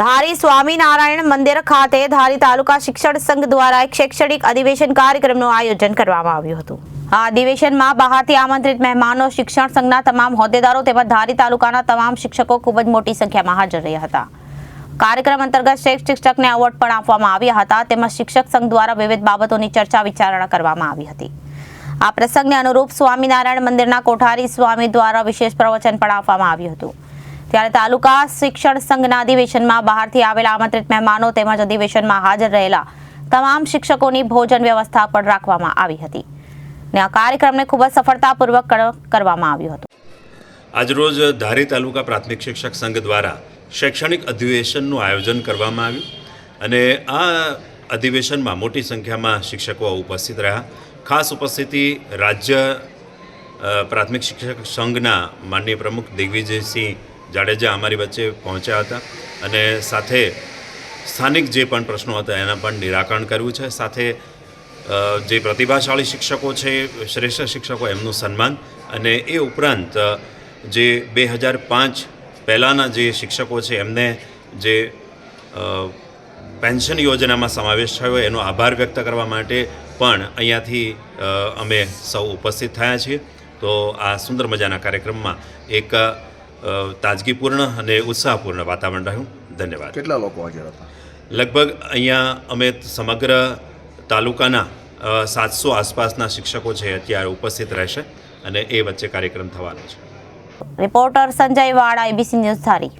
ધારી સ્વામિનારાયણ મંદિર ખાતે ધારી તાલુકા શિક્ષણ સંઘ દ્વારા એક શૈક્ષણિક અધિવેશન કાર્યક્રમનું આયોજન કરવામાં આવ્યું હતું. આ અધિવેશનમાં બહારથી આમંત્રિત મહેમાનો શિક્ષણ સંઘના તમામ હોદ્દેદારો તેમજ ધારી તાલુકાના તમામ શિક્ષકો ખૂબ જ મોટી સંખ્યામાં હાજર રહ્યા હતા. કાર્યક્રમ અંતર્ગત શ્રેષ્ઠ શિક્ષકને એવોર્ડ પણ આપવામાં આવ્યા હતા, તેમજ શિક્ષક સંઘ દ્વારા વિવિધ બાબતોની ચર્ચા વિચારણા કરવામાં આવી હતી. આ પ્રસંગને અનુરૂપ સ્વામિનારાયણ મંદિરના કોઠારી સ્વામી દ્વારા વિશેષ પ્રવચન પણ આપવામાં આવ્યું હતું. ત્યારે તાલુકા શિક્ષણ સંઘના અધિવેશનમાં બહારથી આવેલા આમંત્રિત મહેમાનો તેમજ અધિવેશનમાં હાજર રહેલા તમામ શિક્ષકોની ભોજન વ્યવસ્થા પણ રાખવામાં આવી હતી. ને આ કાર્યક્રમને ખૂબ જ સફળતાપૂર્વક કરવામાં આવ્યો હતો. આજરોજ ધારી તાલુકા પ્રાથમિક શિક્ષક સંઘ દ્વારા શૈક્ષણિક અધિવેશનનું આયોજન કરવામાં આવ્યું અને આ અધિવેશનમાં મોટી સંખ્યામાં શિક્ષકો ઉપસ્થિત રહ્યા. ખાસ ઉપસ્થિતિ રાજ્ય પ્રાથમિક શિક્ષક સંઘના માનનીય પ્રમુખ દિગ્વિજયસિંહ જાડેજા અમારી વચ્ચે પહોંચ્યા હતા અને સાથે સ્થાનિક જે પણ પ્રશ્નો હતા એના પણ નિરાકરણ કર્યું છે. સાથે જે પ્રતિભાશાળી શિક્ષકો છે, શ્રેષ્ઠ શિક્ષકો, એમનું સન્માન અને એ ઉપરાંત જે બે હજાર પાંચ પહેલાંના જે શિક્ષકો છે, એમને જે પેન્શન યોજનામાં સમાવેશ થયો એનો આભાર વ્યક્ત કરવા માટે પણ અહીંયાથી અમે સૌ ઉપસ્થિત થયા છીએ. તો આ સુંદર મજાના કાર્યક્રમમાં એક તાજગીપૂર્ણ અને ઉત્સાહપૂર્ણ વાતાવરણ રહ્યું. ધન્યવાદ. કેટલા લોકો હાજર હતા? લગભગ અહીંયા અમે સમગ્ર તાલુકાના સાતસો આસપાસના શિક્ષકો છે અત્યારે ઉપસ્થિત રહેશે અને એ વચ્ચે કાર્યક્રમ થવાનો છે. રિપોર્ટર સંજય વાળા એબીસી ન્યૂઝ ધારી.